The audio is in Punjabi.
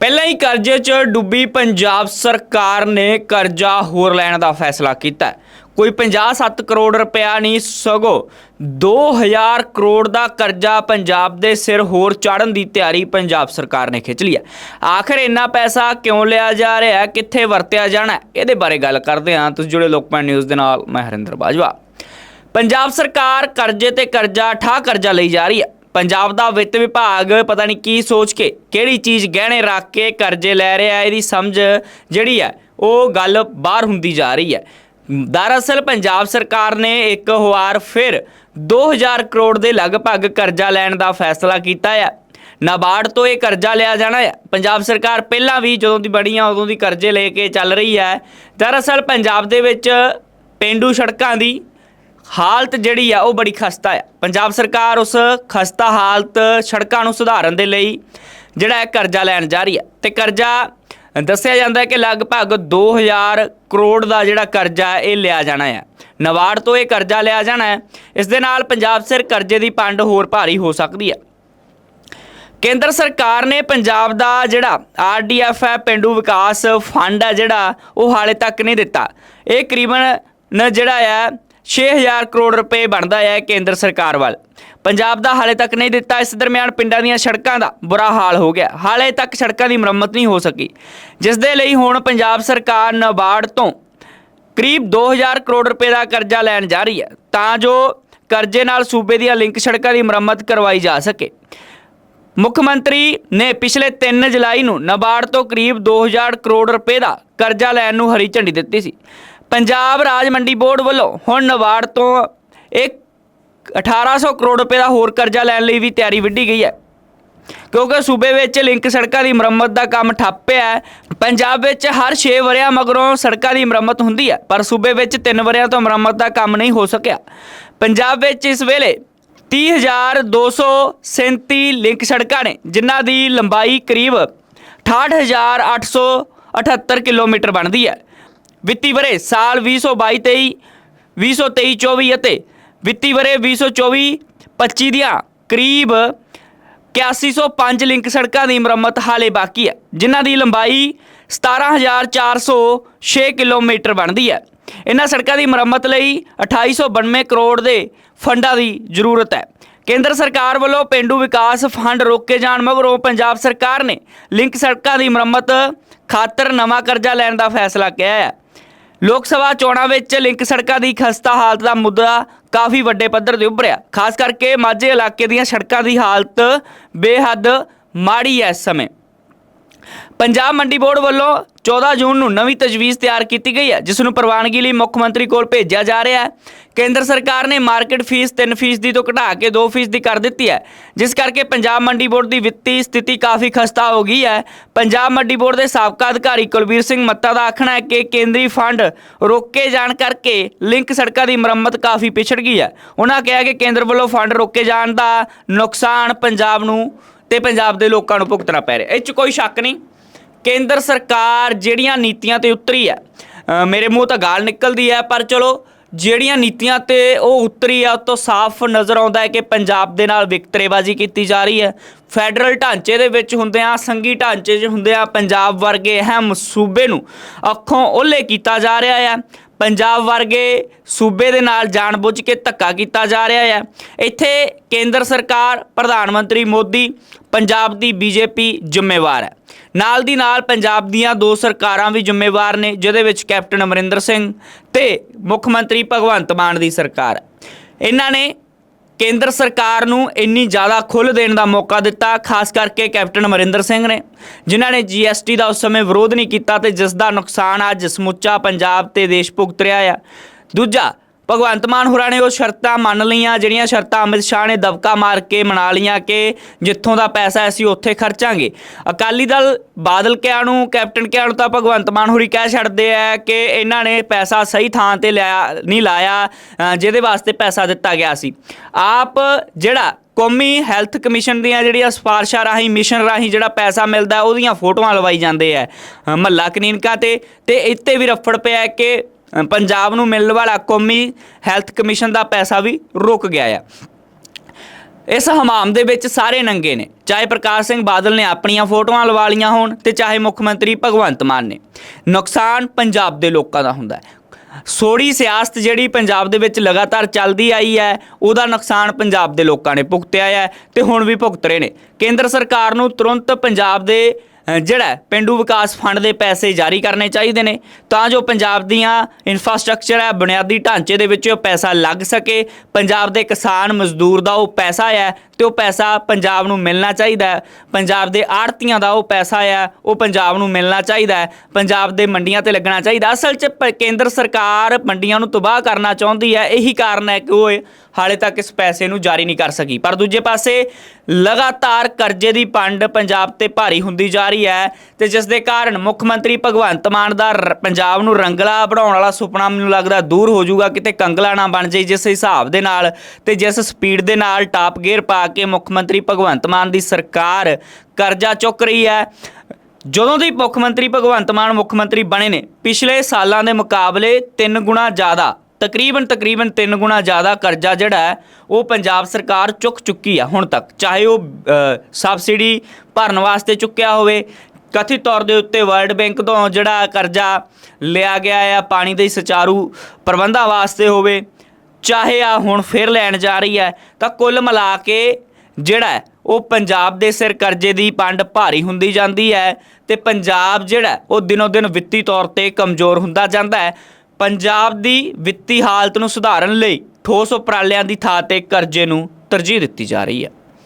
ਪਹਿਲਾਂ ਹੀ ਕਰਜ਼ੇ 'ਚ ਡੁੱਬੀ ਪੰਜਾਬ ਸਰਕਾਰ ਨੇ ਕਰਜ਼ਾ ਹੋਰ ਲੈਣ ਦਾ ਫੈਸਲਾ ਕੀਤਾ ਹੈ। ਕੋਈ 57 ਕਰੋੜ ਰੁਪਇਆ ਨਹੀਂ, ਸਗੋਂ 2000 ਕਰੋੜ ਦਾ ਕਰਜ਼ਾ ਪੰਜਾਬ ਦੇ ਸਿਰ ਹੋਰ ਚਾੜਨ ਦੀ ਤਿਆਰੀ ਪੰਜਾਬ ਸਰਕਾਰ ਨੇ ਖਿੱਚ ਲਈ ਹੈ। ਆਖਰ ਇੰਨਾ ਪੈਸਾ ਕਿਉਂ ਲਿਆ ਜਾ ਰਿਹਾ ਕਿੱਥੇ ਵਰਤਿਆ ਜਾਣਾ ਇਹਦੇ ਬਾਰੇ ਗੱਲ ਕਰਦੇ ਹਾਂ। ਤੁਸੀਂ ਜੁੜੇ ਲੋਕਪਾਲ ਨਿਊਜ਼ ਦੇ ਨਾਲ, ਮੈਂ ਹਰਿੰਦਰ ਬਾਜਵਾ। ਪੰਜਾਬ ਸਰਕਾਰ ਕਰਜ਼ੇ ਤੇ ਕਰਜ਼ਾ ਠਾ ਕਰਜ਼ਾ ਲਈ ਜਾ ਰਹੀ ਹੈ। ਪੰਜਾਬ ਦਾ ਵਿੱਤ ਵਿਭਾਗ ਪਤਾ ਨਹੀਂ ਕੀ ਸੋਚ ਕੇ ਕਿਹੜੀ ਚੀਜ਼ ਗਹਿਣੇ ਰੱਖ ਕੇ ਕਰਜ਼ੇ ਲੈ ਰਿਹਾ ਇਹਦੀ ਸਮਝ ਜਿਹੜੀ ਹੈ, ਉਹ ਗੱਲ ਬਾਹਰ ਹੁੰਦੀ ਜਾ ਰਹੀ ਹੈ। ਦਰਅਸਲ ਪੰਜਾਬ ਸਰਕਾਰ ਨੇ ਇੱਕ ਵਾਰ ਫਿਰ 2000 ਕਰੋੜ ਦੇ ਲਗਭਗ ਕਰਜ਼ਾ ਲੈਣ ਦਾ ਫੈਸਲਾ ਕੀਤਾ ਹੈ ਨਾਬਾਰਡ ਤੋਂ ਇਹ ਕਰਜ਼ਾ ਲਿਆ ਜਾਣਾ ਹੈ ਪੰਜਾਬ ਸਰਕਾਰ ਪਹਿਲਾਂ ਵੀ ਜਦੋਂ ਦੀ ਬੜੀਆਂ ਉਦੋਂ ਦੀ ਕਰਜ਼ੇ ਲੈ ਕੇ ਚੱਲ ਰਹੀ ਹੈ। ਦਰਅਸਲ ਪੰਜਾਬ ਦੇ ਵਿੱਚ ਪਿੰਡੂ ਸੜਕਾਂ ਦੀ ਹਾਲਤ ਜਿਹੜੀ ਆ, ਉਹ ਬੜੀ ਖਸਤਾ ਆ। ਪੰਜਾਬ ਸਰਕਾਰ ਉਸ ਖਸਤਾ ਹਾਲਤ ਸੜਕਾਂ ਨੂੰ ਸੁਧਾਰਨ ਦੇ ਲਈ ਜਿਹੜਾ ਹੈ ਕਰਜ਼ਾ ਲੈਣ ਜਾ ਰਹੀ ਹੈ ਤੇ ਕਰਜ਼ਾ ਦੱਸਿਆ ਜਾਂਦਾ ਹੈ ਕਿ ਲਗਭਗ 2000 ਕਰੋੜ ਦਾ ਜਿਹੜਾ ਕਰਜ਼ਾ ਇਹ ਲਿਆ ਜਾਣਾ ਹੈ ਨਵਾੜ ਤੋਂ ਇਹ ਕਰਜ਼ਾ ਲਿਆ ਜਾਣਾ ਹੈ। ਇਸ ਦੇ ਨਾਲ ਪੰਜਾਬ ਸਿਰ ਕਰਜ਼ੇ ਦੀ ਪੰਡ ਹੋਰ ਭਾਰੀ ਹੋ ਸਕਦੀ ਹੈ ਕੇਂਦਰ ਸਰਕਾਰ ਨੇ ਪੰਜਾਬ ਦਾ ਜਿਹੜਾ ਆਰਡੀਐਫ ਹੈ, ਪਿੰਡੂ ਵਿਕਾਸ ਫੰਡ ਹੈ ਜਿਹੜਾ, ਉਹ ਹਾਲੇ ਤੱਕ ਨਹੀਂ ਦਿੱਤਾ। ਇਹ ਕਰੀਬਨ ਜਿਹੜਾ ਹੈ 6000 ਕਰੋੜ ਰੁਪਏ ਬਣਦਾ ਹੈ ਕੇਂਦਰ ਸਰਕਾਰ ਵੱਲ। ਪੰਜਾਬ ਦਾ ਹਾਲੇ ਤੱਕ ਨਹੀਂ ਦਿੱਤਾ, ਇਸ ਦਰਮਿਆਨ ਪਿੰਡਾਂ ਦੀਆਂ ਸੜਕਾਂ ਦਾ ਬੁਰਾ ਹਾਲ ਹੋ ਗਿਆ। ਹਾਲੇ ਤੱਕ ਸੜਕਾਂ ਦੀ ਮੁਰੰਮਤ ਨਹੀਂ ਹੋ ਸਕੀ। ਜਿਸ ਦੇ ਲਈ ਹੁਣ ਪੰਜਾਬ ਸਰਕਾਰ ਨਾਬਾਰਡ ਤੋਂ ਕਰੀਬ 2000 ਕਰੋੜ ਰੁਪਏ ਦਾ ਕਰਜ਼ਾ ਲੈਣ ਜਾ ਰਹੀ ਹੈ, ਤਾਂ ਜੋ ਕਰਜ਼ੇ ਨਾਲ ਸੂਬੇ ਦੀਆਂ ਲਿੰਕ ਸੜਕਾਂ ਦੀ ਮੁਰੰਮਤ ਕਰਵਾਈ ਜਾ ਸਕੇ। ਮੁੱਖ ਮੰਤਰੀ ਨੇ ਪਿਛਲੇ 3 ਜੁਲਾਈ ਨੂੰ ਨਾਬਾਰਡ ਤੋਂ ਕਰੀਬ 2000 ਕਰੋੜ ਰੁਪਏ ਦਾ ਕਰਜ਼ਾ ਲੈਣ ਨੂੰ ਹਰੀ ਝੰਡੀ ਦਿੱਤੀ ਸੀ। ਪੰਜਾਬ ਰਾਜ ਮੰਡੀ ਬੋਰਡ ਵੱਲੋਂ ਹੁਣ ਨਬਾਰਡ ਤੋਂ ਇੱਕ 1800 ਕਰੋੜ ਰੁਪਏ ਦਾ ਹੋਰ ਕਰਜ਼ਾ ਲੈਣ ਲਈ ਵੀ ਤਿਆਰੀ ਵਿੱਢੀ ਗਈ ਹੈ। ਕਿਉਂਕਿ ਸੂਬੇ ਵਿੱਚ ਲਿੰਕ ਸੜਕਾਂ ਦੀ ਮੁਰੰਮਤ ਦਾ ਕੰਮ ਠੱਪਿਆ ਹੈ। ਪੰਜਾਬ ਵਿੱਚ ਹਰ 6 ਵਰਿਆਂ ਮਗਰੋਂ ਸੜਕਾਂ ਦੀ ਮੁਰੰਮਤ ਹੁੰਦੀ ਹੈ, ਪਰ ਸੂਬੇ ਵਿੱਚ 3 ਵਰਿਆਂ ਤੋਂ ਮੁਰੰਮਤ ਦਾ ਕੰਮ ਨਹੀਂ ਹੋ ਸਕਿਆ। ਪੰਜਾਬ ਵਿੱਚ ਇਸ ਵੇਲੇ 30237 ਲਿੰਕ ਸੜਕਾਂ ਨੇ, ਜਿਨ੍ਹਾਂ ਦੀ ਲੰਬਾਈ ਕਰੀਬ 68878 ਕਿਲੋਮੀਟਰ ਬਣਦੀ ਹੈ। ਵਿੱਤੀ ਵਰੇ ਸਾਲ 2022-23 2023-24 ਅਤੇ ਵਿੱਤੀ ਵਰੇ 2024-25 ਦੀਆਂ ਕਰੀਬ 8105 ਲਿੰਕ ਸੜਕਾਂ ਦੀ ਮੁਰੰਮਤ ਹਾਲੇ ਬਾਕੀ ਹੈ, ਜਿਨ੍ਹਾਂ ਦੀ ਲੰਬਾਈ 17406 ਕਿਲੋਮੀਟਰ ਬਣਦੀ ਹੈ। ਇਹਨਾਂ ਸੜਕਾਂ ਦੀ ਮੁਰੰਮਤ ਲਈ 2892 ਕਰੋੜ ਦੇ ਫੰਡਾਂ ਦੀ ਜ਼ਰੂਰਤ ਹੈ। ਕੇਂਦਰ ਸਰਕਾਰ ਵੱਲੋਂ ਪਿੰਡੂ ਵਿਕਾਸ ਫੰਡ ਰੋਕੇ ਜਾਣ ਮਗਰੋਂ ਪੰਜਾਬ ਸਰਕਾਰ ਨੇ ਲਿੰਕ ਸੜਕਾਂ ਦੀ ਮੁਰੰਮਤ ਖਾਤਰ ਨਵਾਂ ਕਰਜ਼ਾ ਲੈਣ ਦਾ ਫੈਸਲਾ ਕੀਤਾ ਹੈ। ਲੋਕ ਸਭਾ ਚੋਣਾਂ ਵਿੱਚ ਲਿੰਕ ਸੜਕਾਂ ਦੀ ਖਸਤਾ ਹਾਲਤ ਦਾ ਮੁੱਦਾ ਕਾਫੀ ਵੱਡੇ ਪੱਧਰ ਤੇ ਉੱਭਰਿਆ। ਖਾਸ ਕਰਕੇ ਮਾਝੇ ਇਲਾਕੇ ਦੀਆਂ ਸੜਕਾਂ ਦੀ ਹਾਲਤ ਬੇਹੱਦ ਮਾੜੀ ਹੈ ਇਸ ਸਮੇਂ। ਪੰਜਾਬ ਮੰਡੀ ਬੋਰਡ ਵੱਲੋਂ 14 ਜੂਨ ਨੂੰ ਨਵੀਂ ਤਜਵੀਜ਼ ਤਿਆਰ ਕੀਤੀ ਗਈ ਹੈ, ਜਿਸ ਨੂੰ ਪ੍ਰਵਾਨਗੀ ਲਈ ਮੁੱਖ ਮੰਤਰੀ ਕੋਲ ਭੇਜਿਆ ਜਾ ਰਿਹਾ ਹੈ। ਕੇਂਦਰ ਸਰਕਾਰ ਨੇ ਮਾਰਕੀਟ ਫੀਸ 3% ਦੀ ਤੋਂ ਘਟਾ ਕੇ 2% ਦੀ ਕਰ ਦਿੱਤੀ ਹੈ, ਜਿਸ ਕਰਕੇ ਪੰਜਾਬ ਮੰਡੀ ਬੋਰਡ ਦੀ ਵਿੱਤੀ ਸਥਿਤੀ ਕਾਫੀ ਖਸਤਾ ਹੋ ਗਈ ਹੈ। ਪੰਜਾਬ ਮੰਡੀ ਬੋਰਡ ਦੇ ਸਾਬਕਾ ਅਧਿਕਾਰੀ ਕੁਲਬੀਰ ਸਿੰਘ ਮੱਤਾ ਦਾ ਆਖਣਾ ਹੈ ਕਿ ਕੇਂਦਰੀ ਫੰਡ ਰੋਕੇ ਜਾਣ ਕਰਕੇ ਲਿੰਕ ਸੜਕਾਂ ਦੀ ਮੁਰੰਮਤ ਕਾਫੀ ਪਿਛੜ ਗਈ ਹੈ। ਉਹਨਾਂ ਕਿਹਾ ਕਿ ਕੇਂਦਰ ਵੱਲੋਂ ਫੰਡ ਰੋਕੇ ਜਾਣ ਦਾ ਨੁਕਸਾਨ ਪੰਜਾਬ ਨੂੰ ਤੇ ਪੰਜਾਬ ਦੇ ਲੋਕਾਂ ਨੂੰ ਭੁਗਤਣਾ ਪੈ ਰਿਹਾ ਇਹ 'ਚ ਕੋਈ ਸ਼ੱਕ ਨਹੀਂ। ਕੇਂਦਰ ਸਰਕਾਰ ਜਿਹੜੀਆਂ ਨੀਤੀਆਂ ਤੇ ਉਤਰੀ ਹੈ ਮੇਰੇ ਮੂੰਹ ਤਾਂ ਗਾਲ ਨਿਕਲਦੀ ਹੈ, ਪਰ ਚਲੋ ਜਿਹੜੀਆਂ ਨੀਤੀਆਂ ਤੇ ਉਹ ਉਤਰੀ ਆ, ਉਹ ਤੋਂ ਸਾਫ਼ ਨਜ਼ਰ ਆਉਂਦਾ ਹੈ ਕਿ ਪੰਜਾਬ ਦੇ ਨਾਲ ਵਿਕਤਰੇਬਾਜ਼ੀ ਕੀਤੀ ਜਾ ਰਹੀ ਹੈ। ਫੈਡਰਲ ਢਾਂਚੇ ਦੇ ਵਿੱਚ ਹੁੰਦੇ ਆ, ਸੰਘੀ ਢਾਂਚੇ 'ਚ ਹੁੰਦੇ ਆ, ਪੰਜਾਬ ਵਰਗੇ ਅਹਿਮ ਸੂਬੇ ਨੂੰ ਅੱਖੋਂ ਓਲੇ ਕੀਤਾ ਜਾ ਰਿਹਾ ਹੈ। ਪੰਜਾਬ ਵਰਗੇ ਸੂਬੇ ਦੇ ਨਾਲ ਜਾਣਬੁੱਝ ਕੇ ਧੱਕਾ ਕੀਤਾ ਜਾ ਰਿਹਾ ਹੈ। ਇੱਥੇ ਕੇਂਦਰ ਸਰਕਾਰ, ਪ੍ਰਧਾਨ ਮੰਤਰੀ ਮੋਦੀ, ਪੰਜਾਬ ਦੀ ਬੀਜੇਪੀ ਜ਼ਿੰਮੇਵਾਰ ਹੈ। ਨਾਲ ਦੀ ਨਾਲ ਪੰਜਾਬ ਦੀਆਂ ਦੋ ਸਰਕਾਰਾਂ ਵੀ ਜ਼ਿੰਮੇਵਾਰ ਨੇ, ਜਿਹਦੇ ਵਿੱਚ ਕੈਪਟਨ ਅਮਰਿੰਦਰ ਸਿੰਘ ਤੇ ਮੁੱਖ ਮੰਤਰੀ ਭਗਵੰਤ ਮਾਨ ਦੀ ਸਰਕਾਰ ਇਹਨਾਂ ਨੇ ਕੇਂਦਰ ਸਰਕਾਰ ਨੂੰ ਇੰਨੀ ਜ਼ਿਆਦਾ ਖੁੱਲ੍ਹ ਦੇਣ ਦਾ ਮੌਕਾ ਦਿੱਤਾ, ਖਾਸ ਕਰਕੇ ਕੈਪਟਨ ਅਮਰਿੰਦਰ ਸਿੰਘ ਨੇ, ਜਿਨ੍ਹਾਂ ਨੇ ਜੀਐਸਟੀ ਦਾ ਉਸ ਸਮੇਂ ਵਿਰੋਧ ਨਹੀਂ ਕੀਤਾ ਤੇ ਜਿਸ ਦਾ ਨੁਕਸਾਨ ਅੱਜ ਸਮੁੱਚਾ ਪੰਜਾਬ ਤੇ ਦੇਸ਼ ਭੁਗਤ ਰਿਹਾ ਆ। ਦੂਜਾ ਭਗਵੰਤ ਮਾਨ ਹੋਰਾਂ ਨੇ ਉਹ ਸ਼ਰਤਾਂ ਮੰਨ ਲਈਆਂ, ਜਿਹੜੀਆਂ ਸ਼ਰਤਾਂ ਅਮਿਤ ਸ਼ਾਹ ਨੇ ਦਬਕਾ ਮਾਰ ਕੇ ਮਨਾ ਲਈਆਂ ਕਿ ਜਿੱਥੋਂ ਦਾ ਪੈਸਾ ਅਸੀਂ ਉੱਥੇ ਖਰਚਾਂਗੇ। ਅਕਾਲੀ ਦਲ ਬਾਦਲ ਕਿਆਂ ਨੂੰ, ਕੈਪਟਨ ਕਿਆਂ ਨੂੰ ਤਾਂ ਭਗਵੰਤ ਮਾਨ ਹੋਰੀ ਕਹਿ ਛੱਡਦੇ ਆ ਕਿ ਇਹਨਾਂ ਨੇ ਪੈਸਾ ਸਹੀ ਥਾਂ ਤੇ ਲਿਆ, ਨਹੀਂ ਲਾਇਆ ਜਿਹਦੇ ਵਾਸਤੇ ਪੈਸਾ ਦਿੱਤਾ ਗਿਆ ਸੀ। ਆਪ ਜਿਹੜਾ ਕੌਮੀ ਹੈਲਥ ਕਮਿਸ਼ਨ ਦੀਆਂ ਜਿਹੜੀਆਂ ਸਿਫਾਰਸ਼ਾਂ ਰਾਹੀਂ, ਮਿਸ਼ਨ ਰਾਹੀਂ ਜਿਹੜਾ ਪੈਸਾ ਮਿਲਦਾ, ਉਹਦੀਆਂ ਫੋਟੋਆਂ ਲਵਾਈ ਜਾਂਦੇ ਆ ਮਹੱਲਾ ਕਲੀਨਿਕਾਂ ਤੇ। ਤੇ ਇੱਥੇ ਵੀ ਰਫੜ ਪਿਆ ਕਿ ਪੰਜਾਬ ਨੂੰ ਮਿਲਣ ਵਾਲਾ ਕੌਮੀ ਹੈਲਥ ਕਮਿਸ਼ਨ ਦਾ ਪੈਸਾ ਵੀ ਰੁਕ ਗਿਆ ਆ। ਇਸ ਹਮਾਮ ਦੇ ਵਿੱਚ ਸਾਰੇ ਨੰਗੇ ਨੇ। ਚਾਹੇ ਪ੍ਰਕਾਸ਼ ਸਿੰਘ ਬਾਦਲ ਨੇ ਆਪਣੀਆਂ ਫੋਟੋਆਂ ਲਵਾ ਲੀਆਂ ਹੋਣ ਤੇ ਚਾਹੇ ਮੁੱਖ ਮੰਤਰੀ ਭਗਵੰਤ ਮਾਨ ਨੇ। ਨੁਕਸਾਨ ਪੰਜਾਬ ਦੇ ਲੋਕਾਂ ਦਾ ਹੁੰਦਾ ਹੈ। ਸੋੜੀ ਸਿਆਸਤ ਜਿਹੜੀ ਪੰਜਾਬ ਦੇ ਵਿੱਚ ਲਗਾਤਾਰ ਚੱਲਦੀ ਆਈ ਹੈ, ਉਹਦਾ ਨੁਕਸਾਨ ਪੰਜਾਬ ਦੇ ਲੋਕਾਂ ਨੇ ਭੁਗਤਿਆ ਹੈ ਤੇ ਹੁਣ ਵੀ ਭੁਗਤ ਰਹੇ ਨੇ। ਕੇਂਦਰ ਸਰਕਾਰ ਨੂੰ ਤੁਰੰਤ ਪੰਜਾਬ ਦੇ ਜਿਹੜਾ ਹੈ, ਪਿੰਡੂ ਵਿਕਾਸ ਫੰਡ ਦੇ ਪੈਸੇ ਜਾਰੀ ਕਰਨੇ ਚਾਹੀਦੇ ਨੇ ਤਾਂ ਜੋ ਪੰਜਾਬ ਦੀਆਂ ਇਨਫਰਾਸਟ੍ਰਕਚਰ ਹੈ ਬੁਨਿਆਦੀ ਢਾਂਚੇ ਦੇ ਵਿੱਚ ਉਹ ਪੈਸਾ ਲੱਗ ਸਕੇ ਪੰਜਾਬ ਦੇ ਕਿਸਾਨ ਮਜ਼ਦੂਰ ਦਾ ਉਹ ਪੈਸਾ ਹੈ ਤੇ ਉਹ ਪੈਸਾ ਪੰਜਾਬ ਨੂੰ ਮਿਲਣਾ ਚਾਹੀਦਾ ਹੈ ਪੰਜਾਬ ਦੇ ਆੜਤੀਆਂ ਦਾ ਉਹ ਪੈਸਾ ਹੈ ਉਹ ਪੰਜਾਬ ਨੂੰ ਮਿਲਣਾ ਚਾਹੀਦਾ ਹੈ ਪੰਜਾਬ ਦੇ ਮੰਡੀਆਂ ਤੇ ਲੱਗਣਾ ਚਾਹੀਦਾ ਅਸਲ 'ਚ ਪ- ਕੇਂਦਰ ਸਰਕਾਰ ਮੰਡੀਆਂ ਨੂੰ ਤਬਾਹ ਕਰਨਾ ਚਾਹੁੰਦੀ ਹੈ ਇਹੀ ਕਾਰਨ ਹੈ ਕਿ ਉਹ ਹਾਲੇ ਤੱਕ ਇਸ ਪੈਸੇ ਨੂੰ ਜਾਰੀ ਨਹੀਂ ਕਰ ਸਕੀ। ਪਰ ਦੂਜੇ ਪਾਸੇ ਲਗਾਤਾਰ ਕਰਜ਼ੇ ਦੀ ਪੰਡ ਪੰਜਾਬ ਤੇ ਭਾਰੀ ਹੁੰਦੀ ਜਾ ਰਹੀ ਹੈ ਤੇ ਜਿਸ ਦੇ ਕਾਰਨ ਮੁੱਖ ਮੰਤਰੀ ਭਗਵੰਤ ਮਾਨ ਦਾ ਰ- ਪੰਜਾਬ ਨੂੰ ਰੰਗਲਾ ਬਣਾਉਣ ਵਾਲਾ ਸੁਪਨਾ ਮੈਨੂੰ ਲੱਗਦਾ ਦੂਰ ਹੋ ਜਾਊਗਾ, ਕਿਤੇ ਕੰਗਲਾ ਨਾ ਬਣ ਜਾਏ ਜਿਸ ਹਿਸਾਬ ਦੇ ਨਾਲ ਤੇ ਜਿਸ ਸਪੀਡ ਦੇ ਨਾਲ ਟਾਪ ਗੇਅਰ ਪਾ ਕੇ ਮੁੱਖ ਮੰਤਰੀ ਭਗਵੰਤ ਮਾਨ ਦੀ ਸਰਕਾਰ ਕਰਜ਼ਾ ਚੁੱਕ ਰਹੀ ਹੈ। ਜਦੋਂ ਦੀ ਮੁੱਖ ਮੰਤਰੀ ਭਗਵੰਤ ਮਾਨ ਮੁੱਖ ਮੰਤਰੀ ਬਣੇ ਨੇ, ਪਿਛਲੇ ਸਾਲਾਂ ਦੇ ਮੁਕਾਬਲੇ 3 ਗੁਣਾ ਜ਼ਿਆਦਾ ਤਕਰੀਬਨ ਤਕਰੀਬਨ 3 ਗੁਣਾ ਜ਼ਿਆਦਾ ਕਰਜ਼ਾ ਜਿਹੜਾ ਹੈ, ਉਹ ਪੰਜਾਬ ਸਰਕਾਰ ਚੁੱਕ ਚੁੱਕੀ ਆ ਹੁਣ ਤੱਕ। ਚਾਹੇ ਉਹ ਸਬਸਿਡੀ ਭਰਨ ਵਾਸਤੇ ਚੁੱਕਿਆ ਹੋਵੇ, ਕਥਿਤ ਤੌਰ ਦੇ ਉੱਤੇ ਵਰਲਡ ਬੈਂਕ ਤੋਂ ਜਿਹੜਾ ਕਰਜ਼ਾ ਲਿਆ ਗਿਆ ਆ, ਪਾਣੀ ਦੇ ਸੁਚਾਰੂ ਪ੍ਰਬੰਧਾਂ ਵਾਸਤੇ ਹੋਵੇ, ਚਾਹੇ ਆ ਹੁਣ ਫਿਰ ਲੈਣ ਜਾ ਰਹੀ ਹੈ, ਤਾਂ ਕੁੱਲ ਮਿਲਾ ਕੇ ਜਿਹੜਾ ਉਹ ਪੰਜਾਬ ਦੇ ਸਿਰ ਕਰਜ਼ੇ ਦੀ ਪੰਡ ਭਾਰੀ ਹੁੰਦੀ ਜਾਂਦੀ ਹੈ ਤੇ ਪੰਜਾਬ ਜਿਹੜਾ ਉਹ ਦਿਨੋ ਦਿਨ ਵਿੱਤੀ ਤੌਰ ਤੇ ਕਮਜ਼ੋਰ ਹੁੰਦਾ ਜਾਂਦਾ ਹੈ। ਪੰਜਾਬ ਦੀ ਵਿੱਤੀ ਹਾਲਤ ਨੂੰ ਸੁਧਾਰਨ ਲਈ ਠੋਸ ਉਪਰਾਲਿਆਂ ਦੀ ਥਾਂ ਤੇ ਕਰਜ਼ੇ ਨੂੰ ਤਰਜੀਹ ਦਿੱਤੀ ਜਾ ਰਹੀ ਹੈ।